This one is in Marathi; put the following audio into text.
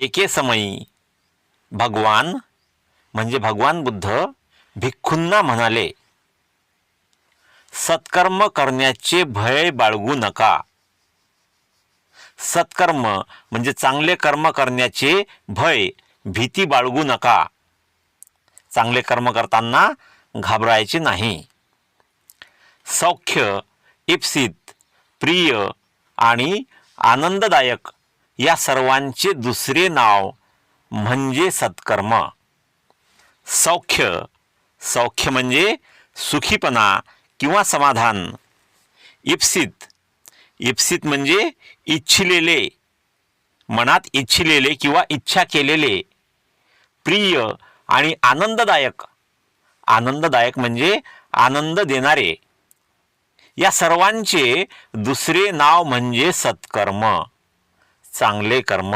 एके समयी भगवान म्हणजे भगवान बुद्ध भिक्खूंना म्हणाले सत्कर्म करण्याचे भय बाळगू नका. सत्कर्म म्हणजे चांगले कर्म करण्याचे भय भीती बाळगू नका. चांगले कर्म करताना घाबरायचे नाही. सौख्य इप्सित प्रिय आणि आनंददायक या सर्वांचे दुसरे नाव म्हणजे सत्कर्म. सौख्य. सौख्य म्हणजे सुखीपणा किंवा समाधान. इप्सित. इप्सित म्हणजे इच्छिलेले. मनात इच्छिलेले किंवा इच्छा केलेले. प्रिय आणि आनंददायक. आनंददायक म्हणजे आनंद देणारे. या सर्वांचे दुसरे नाव म्हणजे सत्कर्म. चांगले कर्म